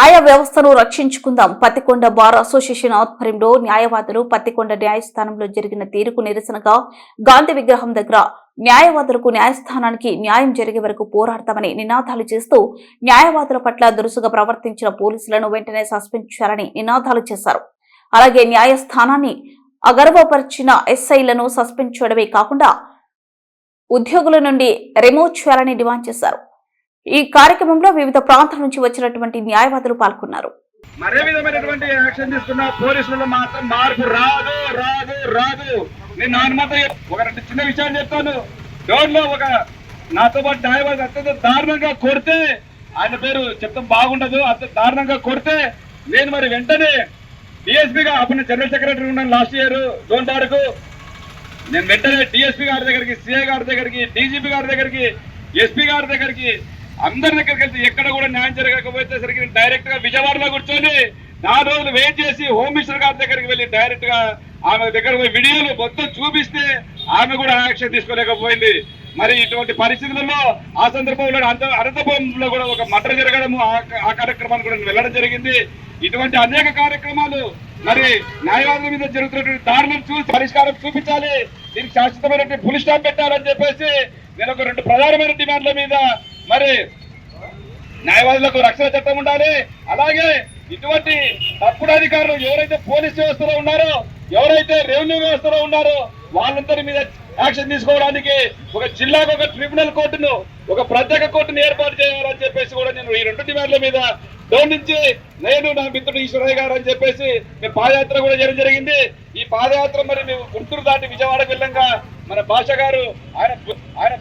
న్యాయ వ్యవస్థను రక్షించుకుందాం. Pattikonda bar association ఆధ్వర్యంలో న్యాయవాదులు పత్తికొండ న్యాయస్థానంలో జరిగిన తీరుకు నిరసనగా గాంధీ విగ్రహం దగ్గర న్యాయవాదులకు న్యాయస్థానానికి న్యాయం జరిగే వరకు పోరాడతామని నినాదాలు చేస్తూ న్యాయవాదుల పట్ల దురుసుగా ప్రవర్తించిన పోలీసులను వెంటనే సస్పెండ్ చేయాలని నినాదాలు చేశారు. అలాగే న్యాయస్థానాన్ని అగర్వపరిచిన ఎస్ఐలను సస్పెండ్ చేయడమే కాకుండా ఉద్యోగుల నుండి రిమూవ్ చేయాలని డిమాండ్ చేశారు. ఈ కార్యక్రమంలో వివిధ ప్రాంతాల నుంచి వచ్చినటువంటి న్యాయవాదులు పాల్గొన్నారు. మరే విధమైనటువంటి యాక్షన్ తీసుకున్న పోలీసులు మాత్రం మార్పు రాదు రాదు రాదు. నేను నాన్న మాత్రం ఒక రెండు చిన్న విషయాలు చెప్తాను. డోర్ ఒక నాతో పాటు న్యాయవాది అత్యంత దారుణంగా కొడితే ఆయన పేరు చెప్తాం బాగుండదు అంత దారుణంగా కొడితే నేను మరి వెంటనే డిఎస్పీగా అప్పుడు జనరల్ సెక్రటరీ ఉన్నాను లాస్ట్ ఇయర్ జోన్ బార్కు. నేను వెంటనే డిఎస్పీ గారి దగ్గరికి సిఐ గారి దగ్గరికి డీజీపీ గారి దగ్గరికి ఎస్పీ గారి దగ్గరికి అందరి దగ్గరికి వెళ్తే ఎక్కడ కూడా న్యాయం జరగకపోతే సరికి నేను డైరెక్ట్గా విజయవాడలో కూర్చొని నాలుగు రోజులు వెయిట్ చేసి హోమ్ మినిస్టర్ గారి దగ్గరికి వెళ్ళి డైరెక్ట్గా ఆమె దగ్గర పోయి వీడియోలు మొత్తం చూపిస్తే ఆమె కూడా యాక్షన్ తీసుకోలేకపోయింది. మరి ఇటువంటి పరిస్థితులలో ఆ సందర్భంలో అంత అనంతపురంలో కూడా ఒక మటర్ జరగడము ఆ- ఆ కార్యక్రమాన్ని కూడా వెళ్ళడం జరిగింది. ఇటువంటి అనేక కార్యక్రమాలు మరి న్యాయవాదుల మీద జరుగుతున్నటువంటి దారులను చూసి పరిష్కారం చూపించాలి. దీనికి శాశ్వతమైనటువంటి పులి స్టాప్ పెట్టాలని చెప్పేసి నేను ఒక రెండు ప్రధానమైన డిమాండ్ల మీద మరి న్యాయవాదులకు రక్షణ చట్టం ఉండాలి. అలాగే ఇటువంటి తప్పుడు అధికారులు ఎవరైతే పోలీస్ వ్యవస్థలో ఉన్నారో ఎవరైతే రెవెన్యూ వ్యవస్థలో ఉన్నారో వాళ్ళందరి మీద యాక్షన్ తీసుకోవడానికి ఒక జిల్లాకు ఒక ట్రిబ్యునల్ కోర్టును ఒక ప్రత్యేక కోర్టును ఏర్పాటు చేయాలని చెప్పేసి కూడా నేను ఈ రెండు డిమాండ్ల మీద డౌన్ నుంచి నేను నా మిత్రుడు ఈశ్వరయ్య గారు అని చెప్పేసి మేము పాదయాత్ర కూడా చేయడం జరిగింది. ఈ పాదయాత్ర మరి మేము గుంటూరు దాటి విజయవాడకు వెళ్ళంగా మన భాష గారు ఆయన ఆయన